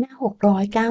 หน้า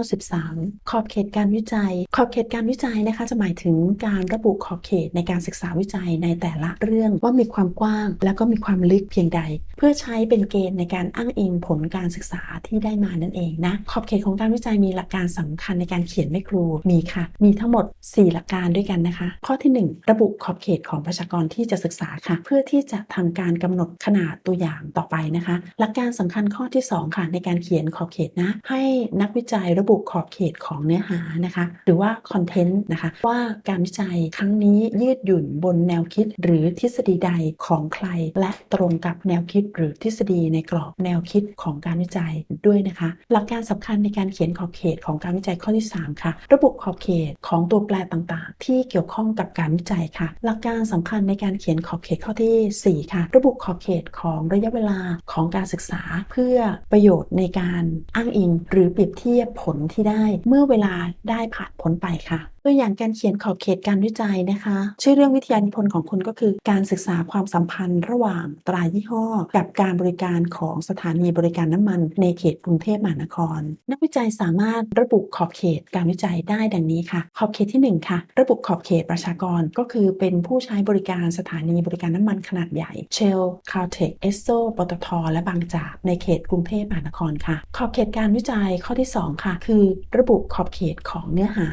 693 ขอบเขตการวิจัย ขอบเขตการวิจัยนะคะ จะหมายถึงการระบุขอบเขตในการศึกษาวิจัยในแต่ละเรื่องว่ามีความกว้าง แล้วก็มีความลึกเพียงใด เพื่อใช้เป็นเกณฑ์ในการอ้างอิงผลการศึกษาที่ได้มานั่นเองนะ ขอบเขตของการวิจัยมีหลักการสำคัญในการเขียนไม่ครูมีค่ะ มีทั้งหมด 4 หลักการด้วยกันนะคะ ข้อทีหนึ่1 ระบุขอบเขตของประชากรที่จะศึกษาค่ะ เพื่อที่จะทำการกำหนดขนาดตัวอย่างต่อไปนะคะ หลักการสำคัญข้อที่ 2 ค่ะ ในการเขียนขอบเขตนะให้นักวิจัยระบุขอบเขตของเนื้อหานะคะ หรือว่าคอนเทนต์นะคะ ว่าการวิจัยครั้งนี้ยืดหยุ่นบนแนวคิดหรือทฤษฎีใดของใคร และตรงกับแนวคิดหรือทฤษฎีในกรอบแนวคิดของการวิจัยด้วยนะคะ หลักการสำคัญในการเขียนขอบเขตของการวิจัยข้อที่ 3 ค่ะ ระบุขอบเขตของตัวแปรต่างๆ ที่เกี่ยวข้องกับการวิจัยค่ะ หลักการสำคัญในการเขียนขอบเขตข้อที่ 4 ค่ะ ระบุขอบเขตของระยะเวลาของการศึกษา เพื่อประโยชน์ในการอ้างอิงหรือือเปรียบเทียบผลที่ได้เมื่อเวลาได้ผ่านพ้นไปค่ะ ตัวอย่างการเขียนขอบเขตการวิจัยนะคะ ชื่อเรื่องวิทยานิพนธ์ของคุณก็คือ การศึกษาความสัมพันธ์ระหว่างตรายี่ห้อ กับการบริการของสถานีบริการน้ำมัน ในเขตกรุงเทพมหานคร นักวิจัยสามารถระบุขอบเขตการวิจัยได้ดังนี้ค่ะ ขอบเขตที่ 1 ค่ะ ระบุขอบเขตประชากรก็คือเป็นผู้ใช้บริการสถานีบริการน้ำมันขนาดใหญ่ Shell, Caltex, Esso ปตทและบางจากในเขตกรุงเทพมหานครค่ะ ขอบเขตการวิจัยข้อที่ 2 ค่ะ คือ ระบุขอบเขตของเนื้อหา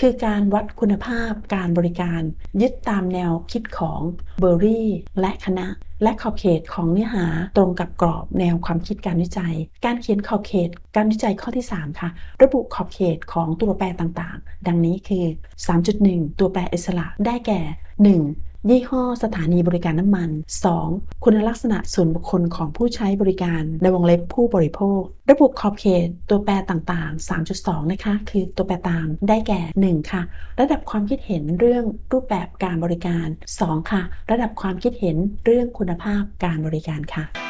คือการการวัดคุณภาพการบริการ ยึดตามแนวคิดของเบอร์รี่และคณะ และขอบเขตของเนื้อหาตรงกับกรอบแนวความคิดการวิจัย การเขียนขอบเขตการวิจัยข้อที่ 3 ค่ะ ระบุขอบเขตของตัวแปรต่างๆ ดังนี้คือ 3.1 ตัวแปรอิสระได้แก่ 1. ยี่ห้อสถานีบริการน้ำมัน 2. คุณลักษณะส่วนบุคคลของผู้ใช้บริการในวงเล็บผู้บริโภค ระบุขอบเขตตัวแปรต่างๆ 3.2 นะคะ คือตัวแปรตามได้แก่ 1 ค่ะ ระดับความคิดเห็นเรื่องรูปแบบการบริการ 2 ค่ะ ระดับความคิดเห็นเรื่องคุณภาพการบริการค่ะ